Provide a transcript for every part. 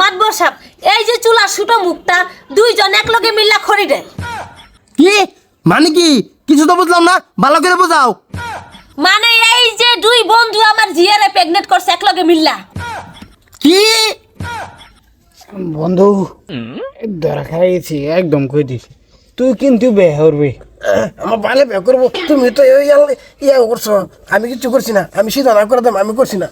মাতবর সাহেব এই যে চুলা সুটো মুখটা দুইজন এক লগে মিল্লা খড়ি দেয় কি? মানে কি? কিছু তো বুঝলাম না ভালো করে বোঝাও। মানে এই যে দুই বন্ধু আমার জিয়ারে প্রেগনেন্ট করছে এক লগে মিল্লা। কি? বন্ধু ধরা খাইছি একদম কই দিছি। তুই কিন্তু বে হরবি আমার বাইলে বিয়ে করব তুমি তো ইয়া করছ আমি কিছু করছি না আমি সিধা না করে দাম আমি করছি না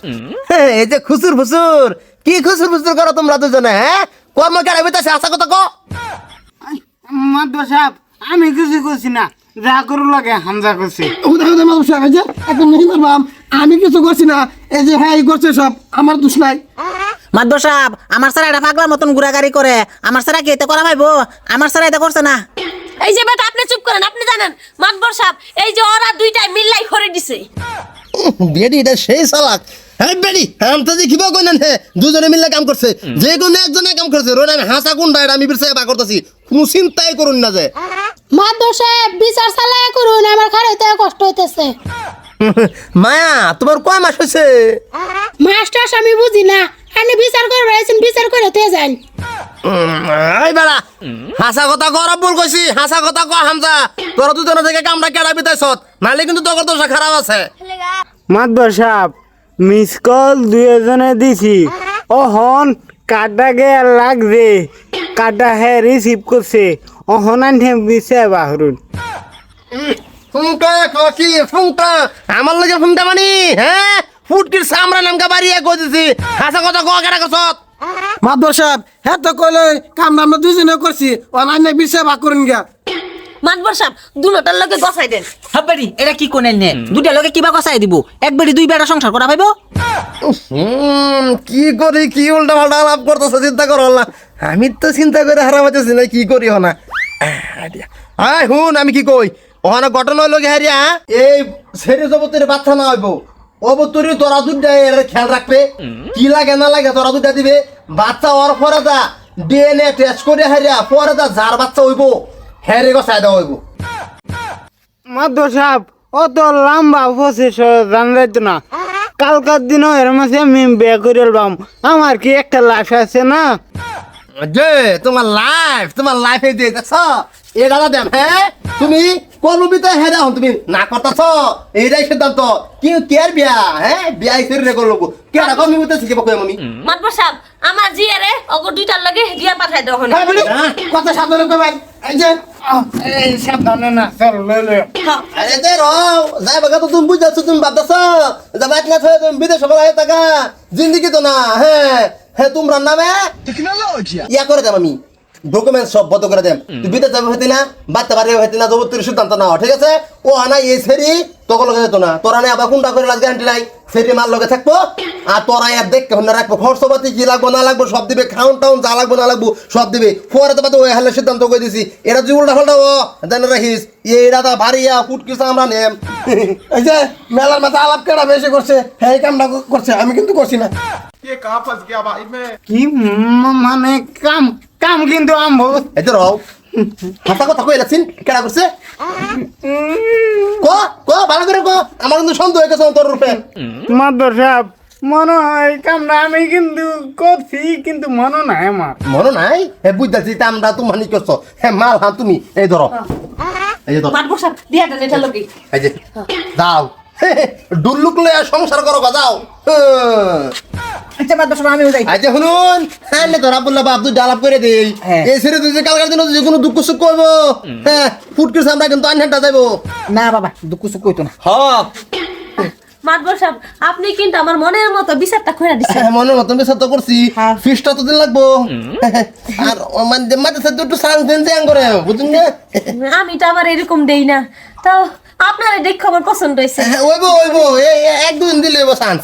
হ্যাঁ, এই যে খুসুর ফুসুর কি খুসুর ফুসুর করো তোমরা দুজনে হ্যাঁ কর্ম কেন বেতাছে আশা কথা কো মাদ্র সাহেব আমি কিছু করছি না যা করু লাগে হামজা করছি হুদা হুদা মানুষ সাহেব, যে একদম নেই করবাম আমি কিছু করছি না এই যে হ্যাঁ এই করছে সব আমার দোষ নাই মাদ্র সাহেব আমার স্যার এটা পাগলার মতন ঘুরাগাড়ি করে আমার স্যার কি এতে করা পাইবো আমার স্যার এটা করছে না এই যে বেটা চুপ করেন আপনি জানেন মাতবর সাহেব এই যে ওরা দুইটাই মিল্লাই খড়ি দিছে। বেডি এটা সেই চালাক হ্যাঁ বেডি আমি তো দেখিব কই না হে দুজনে মিলে কাম করছে। যে কোনো একজনে কাম করছে। রোন আমি হাসা কোনটা এটা আমি বিরসায় বা করতেছি। কোনো চিন্তাই করুন না যে। মাদ্র সাহেব বিচার চালায় করুন আমার খারাইতে কষ্ট হইতেছে। মায়া তোমার কয় মাস হয়েছে মাস্টার আমি বুঝি না। আপনি বিচার করে বেড়াইছেন বিচার করে তে যান এই বেড়া হাসা কথা কর ভুল কইছি হাসা কথা কয় হামজা তোরা দুজনে থেকে কামটা কেডা বিতাইছত নালে কিন্তু তোর দশা খারাপ আছে মাদ্র সাহেব মিস কল দুজনে দিছি অহন কাটা গে লাগছে কাটা হে রিসিভ করছে অহন আনহে বিছে বাহরুন ফুংটা কি ফুংটা আমার লগে ফুংটা মানি হ্যাঁ ফুটকির সামরা নামকা বাড়িয়ে কই দিছি। হাসা কথা কয় কেডা কছত মাদর সাহেব হ্যাঁ তো কইলে কাম আমরা দুজনে করছি অনান্য বিষয় ভাগ করেন গা মাতবর সাহেব দুটার লগে গছাই দেন। হাব্বাড়ি এটা কি কোনেল নে? দুটা লোকে কিবা কষাই দিব। এক বেড়ি দুই বেড়া সংসার করা হুম কি করি কি উল্টা পাল্টা লাভ করতেছে চিন্তা করো না আমি তো চিন্তা করে হারা পাইতেছি না কি করি না আয় হুন আমি কি কই? ওখানে ঘটনা হইল কি হারিয়া এই ছেড়ে জগতের বাচ্চা না হইব। অবতরি তোরা এর খেয়াল রাখবে। কি লাগে না লাগে তোরা দুধটা দিবে। বাচ্চা হওয়ার পরে যা ডিএনএ টেস্ট করে হারিয়া পরে যা যার বাচ্চা হইব হ্যারে গসাই দেওয়া হইব। মাদ্র সাহেব অত লম্বা প্রসেস জান যাইতো না। কালকার দিনও এর মাসে আমি বে করে এলবাম। আমার কি একটা লাশ আছে না? যে তোমার লাইফ তোমার লাইফে দিয়ে দেখছ? এই দাদা দেম হ্যাঁ? তুমি কর্মবিতে হেরা হন তুমি না করতেছ এইটাই সিদ্ধান্ত। কি কেয়ার বিয়া? হ্যাঁ বিয়া হিসেবে রে করল কে রাখো আমি বুঝতে শিখে বকো আমি? মাতবর সাহেব আমার জিয়ারে অগর দুইটার লগে দিয়া পাঠাই দাও হন। হ্যাঁ বলি কথা সাবধানে কইবেন এই যে এই সাবধানে না চল লই লই আরে দে রও যাই বাগা তো তুমি বুঝাচ্ছ তুমি ভাবতেছ যে বাইক না তুমি বিদেশ বলা টাকা জিন্দগি তো না হ্যাঁ হ্যাঁ তোমরা নামে ইয়া করে দেব আমি। ডকুমেন্ট সব বন্ধ করে দেম তুই বিদেশ যাবে হইতে না বাচ্চা বাড়ি হইতে না জবর সিদ্ধান্ত নাও ঠিক আছে? ও আনা এই সেরি তোকে লগে যেত না। তোরা নাই আবার কোনটা করে লাগ গ্যারান্টি নাই? সেরি মার লগে থাকব আর তোরা আর দেখ কেমন রাখব। খরচ পাতি কি লাগবো না লাগবো সব দিবে। খাউন টাউন যা লাগবো না লাগবো সব দিবে। পরে তো পাতে ওই হালে সিদ্ধান্ত করে দিছি? এটা তুই উল্টা ফাল্টা ও দেন রাখিস এইটা তা ভারিয়া ফুটকিস আমরা নেম। এই যে মেলার মাথা আলাপ কেডা বেশি করছে? হ্যাঁ কামটা করছে আমি কিন্তু করছি না। কি মানে কাম কাম কিন্তু আম্ভ এই তো রও। হাসা কথা কই লাগছিন? কেডা করছে? ক? ক? ভালো করে ক। আমার কিন্তু সন্দেহ হয়ে গেছে তোর রূপে মাদ্র সাহেব মনে হয় কামটা আমি কিন্তু করছি কিন্তু মনে নাই আমার। মনে নাই? হে বুঝতেছি তা আমরা তুমি হানি করছ। হে মাল হ্যাঁ তুমি। এই ধরো। এই যে ধরো। দিয়া দেন এটা লগে। এই যে দাও। ডুল্লুক লয়ে সংসার করো গা যাও। আচ্ছা যাই। শুনুন। হ্যাঁ নে ধরা বাপ তুই ডালাপ করে দেই। হ্যাঁ। এই ছেড়ে তুই কালকার দিন যে কোনো দুঃখ সুখ করব? হ্যাঁ ফুটকির সামনে কিন্তু আনহাটা যাইবো। না বাবা দুঃখ সুখ কইতো না। হ্যাঁ মাতবর সাহেব আপনি কিন্তু আমার মনের মতো বিচারটা কইরা দিছেন। হ্যাঁ, মনের মতন বেশ তো করছি। ফিসটা তো দিন লাগবো। আর মানে মাঝে সাথে একটু সান্স দেন দেন করে বুঝুন না? আমি তো আবার এরকম দেই না। তাও আপনার দেখে আমার পছন্দ হয়েছে হ্যাঁ, ওইবো ওইবো এক দুদিন দিলে সান্স